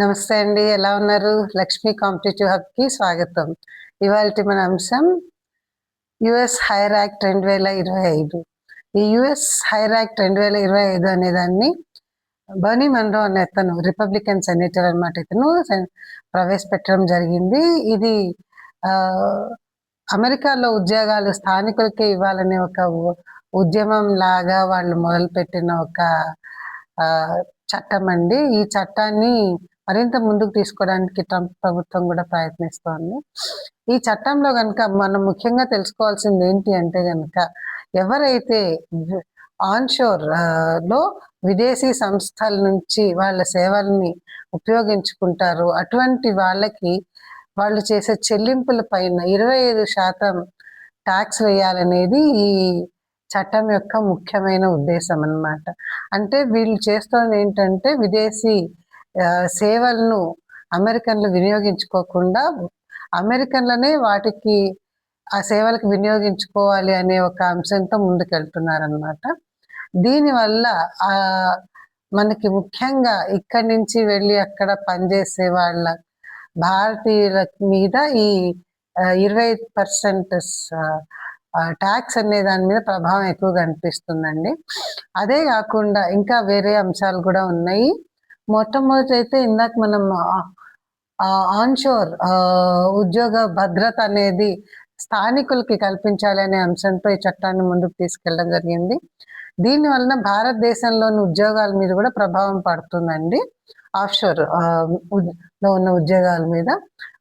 నమస్తే అండి ఎలా ఉన్నారు? లక్ష్మీ కాంపిటేటివ్ హబ్కి స్వాగతం. ఇవాళ మన అంశం యుఎస్ హైర్ యాక్ట్ రెండు వేల ఇరవై ఐదు. ఈ యుఎస్ హైర్ యాక్ట్ రెండు వేల ఇరవై ఐదు అనే దాన్ని బర్నీ మన్రో అనే అతను రిపబ్లికన్ సెనేటర్ అనమాట ఇతను ప్రవేశపెట్టడం జరిగింది. ఇది అమెరికాలో ఉద్యోగాలు స్థానికులకే ఇవ్వాలనే ఒక ఉద్యమం లాగా వాళ్ళు మొదలుపెట్టిన ఒక చట్టం అండి. ఈ చట్టాన్ని మరింత ముందుకు తీసుకోవడానికి ట్రంప్ ప్రభుత్వం కూడా ప్రయత్నిస్తోంది. ఈ చట్టంలో కనుక మనం ముఖ్యంగా తెలుసుకోవాల్సింది ఏంటి అంటే కనుక ఎవరైతే ఆన్షోర్లో విదేశీ సంస్థల నుంచి వాళ్ళ సేవల్ని ఉపయోగించుకుంటారో అటువంటి వాళ్ళకి వాళ్ళు చేసే చెల్లింపుల పైన ఇరవై ఐదు శాతం ట్యాక్స్ వేయాలనేది ఈ చట్టం యొక్క ముఖ్యమైన ఉద్దేశం అన్నమాట. అంటే వీళ్ళు చేస్తున్నది ఏంటంటే విదేశీ సేవలను అమెరికన్లు వినియోగించుకోకుండా అమెరికన్లనే వాటికి ఆ సేవలకు వినియోగించుకోవాలి అనే ఒక అంశంతో ముందుకెళ్తున్నారనమాట దీనివల్ల ఆ మనకి ముఖ్యంగా ఇక్కడి నుంచి వెళ్ళి అక్కడ పనిచేసే వాళ్ళ భారతీయుల మీద ఈ ఇరవై పర్సెంట్ ట్యాక్స్ అనే దాని మీద ప్రభావం ఎక్కువగా అనిపిస్తుందండి. అదే కాకుండా ఇంకా వేరే అంశాలు కూడా ఉన్నాయి. మొట్టమొదటి అయితే ఇందాక మనం ఆన్షోర్ ఉద్యోగ భద్రత అనేది స్థానికులకి కల్పించాలనే అంశంతో ఈ చట్టాన్ని ముందుకు తీసుకెళ్ళడం జరిగింది. దీని వలన భారతదేశంలోని ఉద్యోగాల మీద కూడా ప్రభావం పడుతుందండి. ఆఫ్షోర్లో ఉన్న ఉద్యోగాల మీద.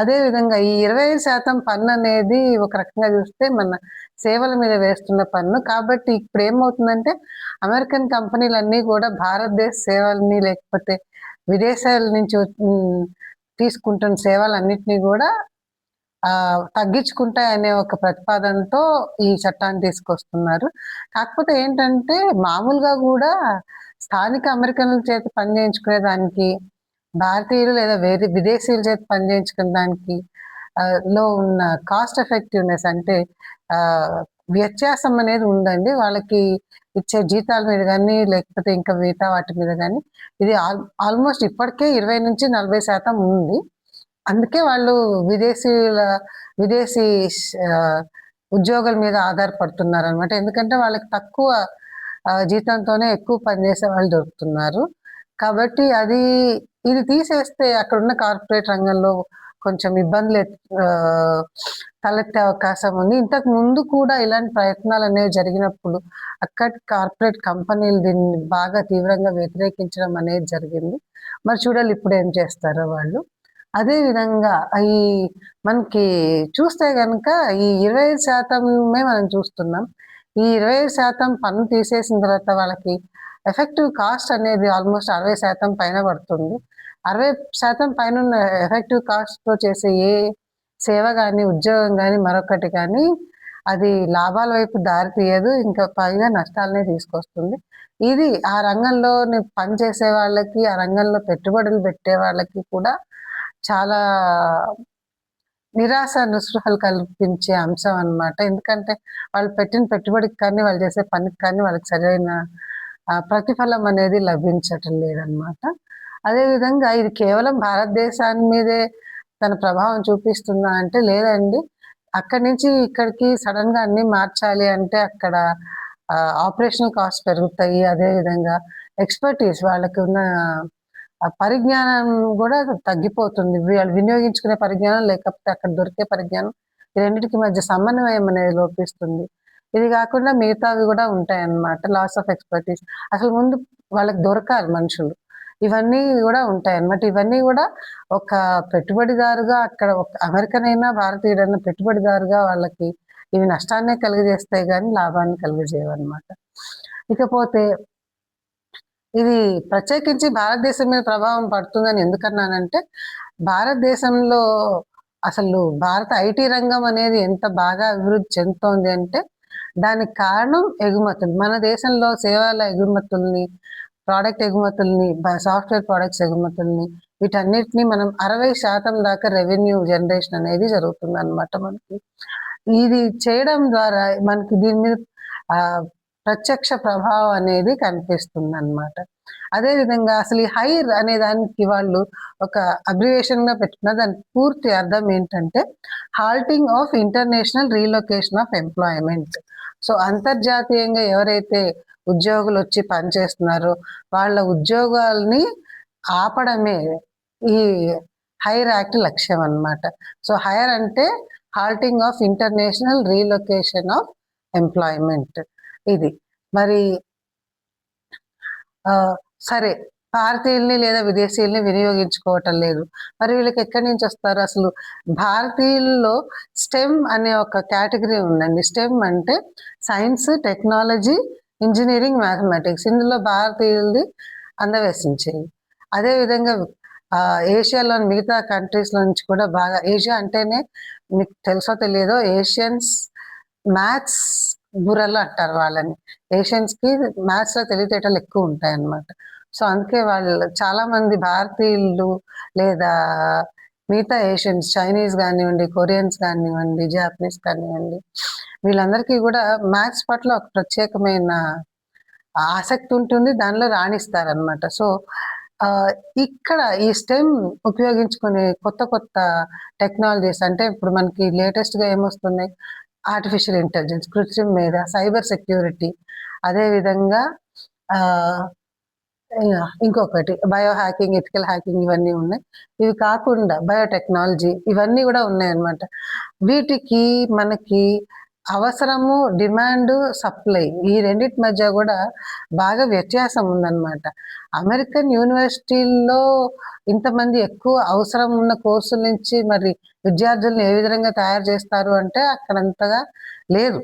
అదే విధంగా ఈ ఇరవై శాతం పన్ను అనేది ఒక రకంగా చూస్తే మన సేవల మీద వేస్తున్న పన్ను. కాబట్టి ఇప్పుడు ఏమవుతుందంటే అమెరికన్ కంపెనీలన్నీ కూడా భారతదేశ సేవల్ని లేకపోతే విదేశాల నుంచి తీసుకుంటున్న సేవలన్నింటినీ కూడా తగ్గించుకుంటాయి అనే ఒక ప్రతిపాదనతో ఈ చట్టాన్ని తీసుకొస్తున్నారు. కాకపోతే ఏంటంటే మామూలుగా కూడా స్థానిక అమెరికన్ల చేత పని చేయించుకునే దానికి భారతీయులు లేదా వేరే విదేశీయుల చేత పని చేయించుకునే దానికి లో ఉన్న కాస్ట్ ఎఫెక్టివ్నెస్ అంటే వ్యత్యాసం అనేది ఉందండి. వాళ్ళకి ఇచ్చే జీతాల మీద కానీ లేకపోతే ఇంకా మిగతా వాటి మీద కానీ ఇది ఆల్మోస్ట్ ఇప్పటికే ఇరవై నుంచి నలభై శాతం ఉంది. అందుకే వాళ్ళు విదేశీయుల విదేశీ ఉద్యోగుల మీద ఆధారపడుతున్నారు అనమాట ఎందుకంటే వాళ్ళకి తక్కువ జీతంతోనే ఎక్కువ పనిచేసే వాళ్ళు దొరుకుతున్నారు. కాబట్టి అది ఇది తీసేస్తే అక్కడ ఉన్న కార్పొరేట్ రంగంలో కొంచెం ఇబ్బందులు తలెత్తే అవకాశం ఉంది. ఇంతకు ముందు కూడా ఇలాంటి ప్రయత్నాలు అనేవి జరిగినప్పుడు అక్కడ కార్పొరేట్ కంపెనీలు దీన్ని బాగా తీవ్రంగా వ్యతిరేకించడం అనేది జరిగింది. మరి చూడాలి ఇప్పుడు ఏం చేస్తారో వాళ్ళు. అదే విధంగా ఈ మనకి చూస్తే కనుక ఈ ఇరవై ఐదు శాతమే మనం చూస్తున్నాం. ఈ ఇరవై శాతం పన్ను తీసేసిన తర్వాత వాళ్ళకి ఎఫెక్టివ్ కాస్ట్ అనేది ఆల్మోస్ట్ అరవై శాతం పైన పడుతుంది. అరవై శాతం పైన ఉన్న ఎఫెక్టివ్ కాస్ట్తో చేసే ఏ సేవ కానీ ఉద్యోగం కానీ మరొకటి కానీ అది లాభాల వైపు దారి తీయదు ఇంకా పైగా నష్టాలనే తీసుకొస్తుంది. ఇది ఆ రంగంలో పని చేసే వాళ్ళకి ఆ రంగంలో పెట్టుబడులు పెట్టే వాళ్ళకి కూడా చాలా నిరాశ నిస్పృహలు కల్పించే అంశం అన్నమాట. ఎందుకంటే వాళ్ళు పెట్టిన పెట్టుబడికి కానీ వాళ్ళు చేసే పనికి కానీ వాళ్ళకి సరైన ప్రతిఫలం అనేది లభించటం లేదనమాట అదేవిధంగా ఇది కేవలం భారతదేశాన్ని మీదే తన ప్రభావం చూపిస్తుందా అంటే లేదండి. అక్కడి నుంచి ఇక్కడికి సడన్గా అన్ని మార్చాలి అంటే అక్కడ ఆపరేషనల్ కాస్ట్ పెరుగుతాయి. అదేవిధంగా ఎక్స్పర్టీస్ వాళ్ళకి ఉన్న ఆ పరిజ్ఞానం కూడా తగ్గిపోతుంది. వాళ్ళు వినియోగించుకునే పరిజ్ఞానం లేకపోతే అక్కడ దొరికే పరిజ్ఞానం ఈ రెండింటికి మధ్య సమన్వయం అనేది లోపిస్తుంది. ఇది కాకుండా మిగతావి కూడా ఉంటాయి అన్నమాట లాస్ ఆఫ్ ఎక్స్పర్టీస్ అసలు ముందు వాళ్ళకి దొరకాలి మనుషులు. ఇవన్నీ కూడా ఉంటాయి అన్నమాట ఇవన్నీ కూడా ఒక పెట్టుబడిదారుగా అక్కడ ఒక అమెరికన్ అయినా భారతీయుడైనా పెట్టుబడిదారుగా వాళ్ళకి ఇవి నష్టాన్నే కలిగజేస్తాయి కానీ లాభాన్ని కలిగజేయవన్నమాట. ఇకపోతే ఇది ప్రత్యేకించి భారతదేశం మీద ప్రభావం పడుతుందని ఎందుకన్నానంటే భారతదేశంలో అసలు భారత ఐటీ రంగం అనేది ఎంత బాగా అభివృద్ధి చెందుతోంది అంటే దానికి కారణం ఎగుమతులు. మన దేశంలో సేవల ఎగుమతుల్ని ప్రోడక్ట్ ఎగుమతుల్ని సాఫ్ట్వేర్ ప్రోడక్ట్స్ ఎగుమతుల్ని వీటన్నిటిని మనం అరవై శాతం దాకా రెవెన్యూ జనరేషన్ అనేది జరుగుతుంది అనమాట మనకి. ఇది చేయడం ద్వారా మనకి దీని మీద ప్రత్యక్ష ప్రభావం అనేది కనిపిస్తుంది అనమాట అదేవిధంగా అసలు ఈ హైర్ అనే దానికి వాళ్ళు ఒక అబ్రివేషన్గా పెట్టుకున్న దాని పూర్తి అర్థం ఏంటంటే halting of international relocation of employment so అంతర్జాతీయంగా ఎవరైతే ఉద్యోగులు వచ్చి పనిచేస్తున్నారో వాళ్ళ ఉద్యోగాల్ని ఆపడమే ఈ హైర్ యాక్ట్ లక్ష్యం అన్నమాట. సో హైర్ అంటే halting of international relocation of employment ఇది. మరి సరే భారతీయుల్ని లేదా విదేశీయుల్ని వినియోగించుకోవటం లేదు. మరి వీళ్ళకి ఎక్కడి నుంచి వస్తారు అసలు? భారతీయుల్లో స్టెమ్ అనే ఒక కేటగిరీ ఉందండి. స్టెమ్ అంటే సైన్స్ టెక్నాలజీ ఇంజనీరింగ్ మ్యాథమెటిక్స్. ఇందులో భారతీయులది అందవేసించేది అదేవిధంగా విధంగా ఏషియాలోని మిగతా కంట్రీస్ నుంచి కూడా బాగా ఏషియా అంటేనే మీకు తెలుసో తెలియదో ఏషియన్స్ మ్యాథ్స్ బుర్రలు అంటారు వాళ్ళని. ఏషియన్స్కి మ్యాథ్స్లో తెలివితేటలు ఎక్కువ ఉంటాయి అన్నమాట సో అందుకే వాళ్ళు చాలా మంది భారతీయులు లేదా మిగతా ఏషియన్స్ చైనీస్ కానివ్వండి కొరియన్స్ కానివ్వండి జాపనీస్ కానివ్వండి వీళ్ళందరికీ కూడా మ్యాథ్స్ పట్ల ఒక ప్రత్యేకమైన ఆసక్తి ఉంటుంది. దానిలో రాణిస్తారనమాట సో ఇక్కడ ఈ స్టెమ్ ఉపయోగించుకునే కొత్త కొత్త టెక్నాలజీస్ అంటే ఇప్పుడు మనకి లేటెస్ట్గా ఏమొస్తున్నాయి? ఆర్టిఫిషియల్ ఇంటెలిజెన్స్ కృత్రిమ మీద సైబర్ సెక్యూరిటీ అదేవిధంగా ఇంకొకటి బయో హ్యాకింగ్ ఎథికల్ హ్యాకింగ్ ఇవన్నీ ఉన్నాయి. ఇవి కాకుండా బయోటెక్నాలజీ ఇవన్నీ కూడా ఉన్నాయన్నమాట. వీటికి మనకి అవసరము డిమాండ్ సప్లై ఈ రెండిటి మధ్య కూడా బాగా వ్యత్యాసం ఉందన్నమాట. అమెరికన్ యూనివర్సిటీల్లో ఇంతమంది ఎక్కువ అవసరం ఉన్న కోర్సుల నుంచి మరి విద్యార్థులను ఏ విధంగా తయారు చేస్తారు అంటే అక్కడంతగా లేదు.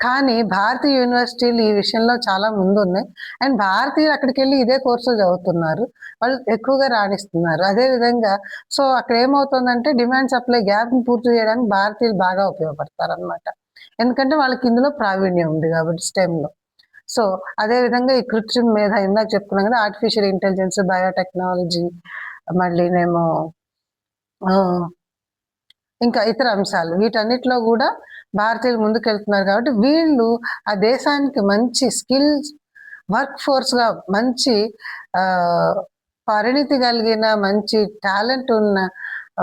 కానీ భారతీయ యూనివర్సిటీలు ఈ విషయంలో చాలా ముందు ఉన్నాయి అండ్ భారతీయులు అక్కడికి వెళ్ళి ఇదే కోర్సులు చదువుతున్నారు. వాళ్ళు ఎక్కువగా రాణిస్తున్నారు. అదే విధంగా సో అక్కడ ఏమవుతుందంటే డిమాండ్ సప్లై గ్యాప్ని పూర్తి చేయడానికి భారతీయులు బాగా ఉపయోగపడతారు అనమాట ఎందుకంటే వాళ్ళకి ఇందులో ప్రావీణ్యం ఉంది కాబట్టి స్టెమ్లో. సో అదే విధంగా ఈ కృత్రిమ మీద ఇందాక చెప్పుకున్నాం కదా ఆర్టిఫిషియల్ ఇంటెలిజెన్స్ బయోటెక్నాలజీ మళ్ళీనేమో నేమో ఇంకా ఇతర అంశాలు. వీటన్నిటిలో కూడా భారతీయులు ముందుకెళ్తున్నారు కాబట్టి వీళ్ళు ఆ దేశానికి మంచి స్కిల్స్ వర్క్ ఫోర్స్గా మంచి పరిణితి కలిగిన మంచి టాలెంట్ ఉన్న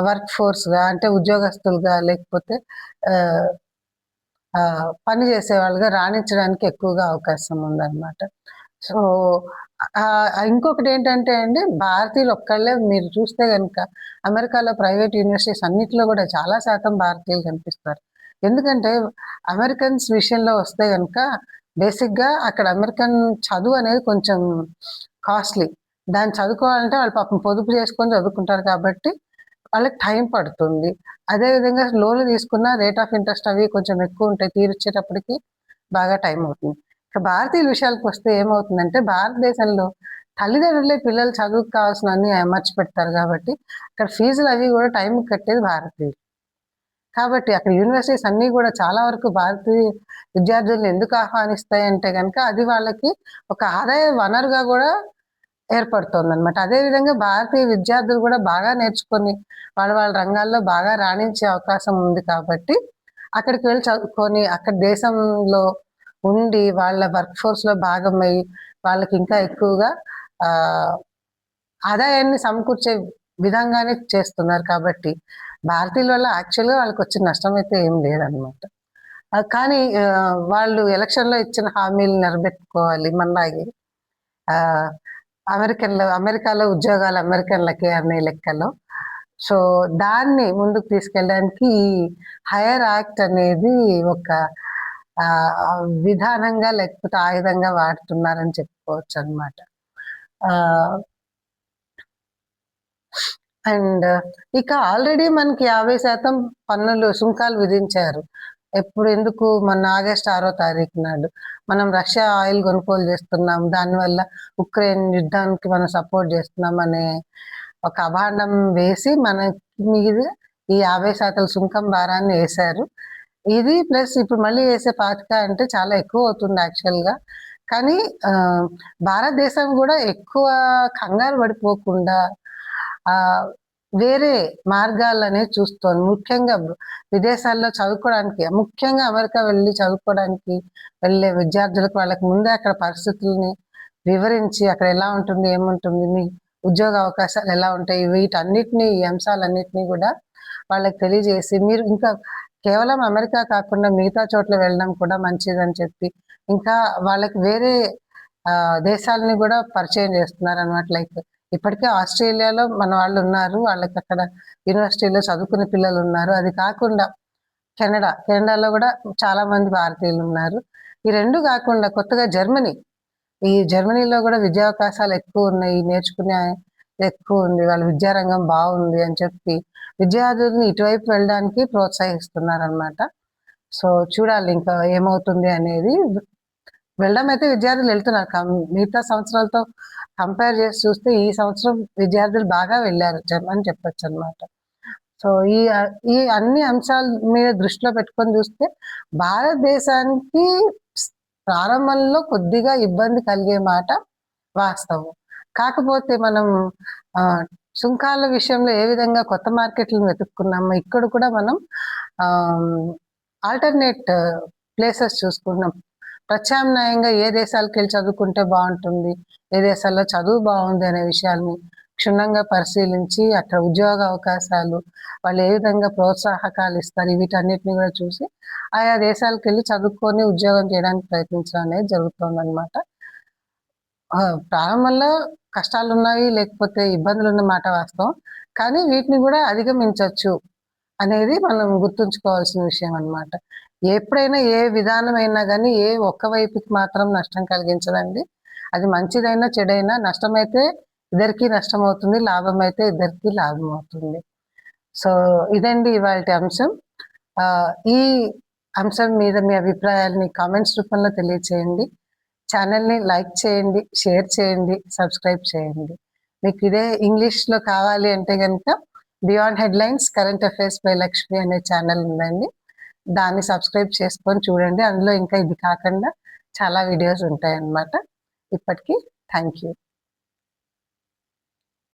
వర్క్ ఫోర్స్గా అంటే ఉద్యోగస్తులుగా లేకపోతే పని చేసే వాళ్ళుగా రాణించడానికి ఎక్కువగా అవకాశం ఉందన్నమాట. సో ఇంకొకటి ఏంటంటే అండి భారతీయులు ఒక్కళ్ళే మీరు చూస్తే కనుక అమెరికాలో ప్రైవేట్ యూనివర్సిటీస్ అన్నిటిలో కూడా చాలా శాతం భారతీయులు కనిపిస్తారు. ఎందుకంటే అమెరికన్స్ విషయంలో వస్తే కనుక బేసిక్గా అక్కడ అమెరికన్ చదువు అనేది కొంచెం కాస్ట్లీ. దాన్ని చదువుకోవాలంటే వాళ్ళు పాపం పొదుపు చేసుకొని చదువుకుంటారు కాబట్టి వాళ్ళకి టైం పడుతుంది. అదే విధంగా లోన్లు తీసుకున్న రేట్ ఆఫ్ ఇంట్రెస్ట్ అవి కొంచెం ఎక్కువ ఉంటాయి తీర్చేటప్పటికి బాగా టైం అవుతుంది. ఇక భారతీయుల విషయాలకు వస్తే ఏమవుతుందంటే భారతదేశంలో తల్లిదండ్రులే పిల్లలు చదువుకు కావాల్సిన అన్ని అమర్చి పెడతారు కాబట్టి అక్కడ ఫీజులు అవి కూడా టైం కట్టేది భారతీయులు. కాబట్టి అక్కడ యూనివర్సిటీస్ అన్నీ కూడా చాలా వరకు భారతీయ విద్యార్థులను ఎందుకు ఆహ్వానిస్తాయి అంటే కనుక అది వాళ్ళకి ఒక ఆదాయ వనరుగా కూడా ఏర్పడుతుంది అనమాట అదేవిధంగా భారతీయ విద్యార్థులు కూడా బాగా నేర్చుకొని వాళ్ళ వాళ్ళ రంగాల్లో బాగా రాణించే అవకాశం ఉంది కాబట్టి అక్కడికి వెళ్ళి చదువుకొని అక్కడ దేశంలో ఉండి వాళ్ళ వర్క్ ఫోర్స్లో భాగమై వాళ్ళకి ఇంకా ఎక్కువగా ఆదాయాన్ని సమకూర్చే విధంగానే చేస్తున్నారు కాబట్టి భారతీయుల వల్ల యాక్చువల్గా వాళ్ళకి వచ్చిన నష్టం అయితే ఏం లేదనమాట కానీ వాళ్ళు ఎలక్షన్లో ఇచ్చిన హామీలు నిలబెట్టుకోవాలి మనలాగే అమెరికన్లో అమెరికాలో ఉద్యోగాలు అమెరికన్లకే అనే లెక్కలో. సో దాన్ని ముందుకు తీసుకెళ్ళడానికి ఈ హైయర్ యాక్ట్ అనేది ఒక విధానంగా లేకపోతే ఆయుధంగా వాడుతున్నారని చెప్పుకోవచ్చు అనమాట అండ్ ఇక ఆల్రెడీ మనకి యాభై శాతం పన్నులు సుంకాలు విధించారు. ఎప్పుడు ఎందుకు? మన ఆగస్ట్ ఆరో తారీఖు నాడు మనం రష్యా ఆయిల్ కొనుగోలు చేస్తున్నాం. దానివల్ల ఉక్రెయిన్ యుద్ధానికి మనం సపోర్ట్ చేస్తున్నాం అనే ఒక అభాండం వేసి మన మీద ఈ యాభై శాతం సుంకం భారాన్ని వేశారు. ఇది ప్లస్ ఇప్పుడు మళ్ళీ వేసే పాతిక అంటే చాలా ఎక్కువ అవుతుంది యాక్చువల్గా. కానీ భారతదేశం కూడా ఎక్కువ కంగారు పడిపోకుండా ఆ వేరే మార్గాలు అనేది ముఖ్యంగా విదేశాల్లో చదువుకోవడానికి ముఖ్యంగా అమెరికా వెళ్ళి చదువుకోవడానికి వెళ్ళే విద్యార్థులకు వాళ్ళకి ముందే అక్కడ పరిస్థితుల్ని వివరించి అక్కడ ఎలా ఉంటుంది ఏముంటుంది మీ ఉద్యోగ అవకాశాలు ఎలా ఉంటాయి వీటన్నిటిని ఈ అంశాలన్నిటినీ కూడా వాళ్ళకి తెలియజేసి మీరు ఇంకా కేవలం అమెరికా కాకుండా మిగతా చోట్ల వెళ్ళడం కూడా మంచిదని చెప్పి ఇంకా వాళ్ళకి వేరే ఆ, దేశాలని కూడా పరిచయం చేస్తున్నారు అనమాట లైక్ ఇప్పటికే ఆస్ట్రేలియాలో మన వాళ్ళు ఉన్నారు. వాళ్ళకి అక్కడ యూనివర్సిటీలో చదువుకునే పిల్లలు ఉన్నారు. అది కాకుండా కెనడా కెనడాలో కూడా చాలా మంది భారతీయులు ఉన్నారు. ఈ రెండు కాకుండా కొత్తగా జర్మనీ. ఈ జర్మనీలో కూడా విద్యావకాశాలు ఎక్కువ ఉన్నాయి. నేర్చుకునే ఎక్కువ ఉంది వాళ్ళ విద్యారంగం బాగుంది అని చెప్పి విద్యార్థుల్ని ఇటువైపు వెళ్ళడానికి ప్రోత్సహిస్తున్నారు అనమాట సో చూడాలి ఇంకా ఏమవుతుంది అనేది. వెళ్ళడం అయితే విద్యార్థులు వెళ్తున్నారు. కం- మిగతా సంవత్సరాలతో కంపేర్ చేసి చూస్తే ఈ సంవత్సరం విద్యార్థులు బాగా వెళ్ళారు అని చెప్పొచ్చు అనమాట సో ఈ ఈ అన్ని అంశాల మీద దృష్టిలో పెట్టుకొని చూస్తే భారతదేశానికి ప్రారంభంలో కొద్దిగా ఇబ్బంది కలిగే మాట వాస్తవం. కాకపోతే మనం సుంకాల విషయంలో ఏ విధంగా కొత్త మార్కెట్లను వెతుక్కున్నామో ఇక్కడ కూడా మనం ఆల్టర్నేట్ ప్లేసెస్ చూసుకున్నాం ప్రత్యామ్నాయంగా ఏ దేశాలకు వెళ్ళి చదువుకుంటే బాగుంటుంది ఏ దేశాల్లో చదువు బాగుంది అనే విషయాల్ని క్షుణ్ణంగా పరిశీలించి అక్కడ ఉద్యోగ అవకాశాలు వాళ్ళు ఏ విధంగా ప్రోత్సాహకాలు ఇస్తారు వీటన్నిటిని కూడా చూసి ఆయా దేశాలకు వెళ్ళి చదువుకొని ఉద్యోగం చేయడానికి ప్రయత్నించడం అనేది జరుగుతుంది అనమాట ప్రారంభంలో కష్టాలు ఉన్నాయి లేకపోతే ఇబ్బందులు ఉన్న మాట వాస్తవం. కానీ వీటిని కూడా అధిగమించవచ్చు అనేది మనం గుర్తుంచుకోవాల్సిన విషయం అన్నమాట. ఎప్పుడైనా ఏ విధానమైనా కానీ ఏ ఒక్క వైపుకి మాత్రం నష్టం కలిగించదండి. అది మంచిదైనా చెడైనా నష్టమైతే ఇద్దరికి నష్టం అవుతుంది లాభం అయితే ఇద్దరికి లాభం అవుతుంది సో ఇదండి ఇవాళ అంశం. ఈ అంశం మీద మీ అభిప్రాయాలని కామెంట్స్ రూపంలో తెలియచేయండి. ఛానల్ని లైక్ చేయండి షేర్ చేయండి సబ్స్క్రైబ్ చేయండి. మీకు ఇదే ఇంగ్లీష్లో కావాలి అంటే కనుక beyond headlines current affairs by Lakshmi అనే ఛానల్ ఉందండి. దాన్ని సబ్స్క్రైబ్ చేసుకొని చూడండి. అందులో ఇంకా ఇది కాకుండా చాలా వీడియోస్ ఉంటాయన్నమాట. ఇప్పటికీ థ్యాంక్ యూ.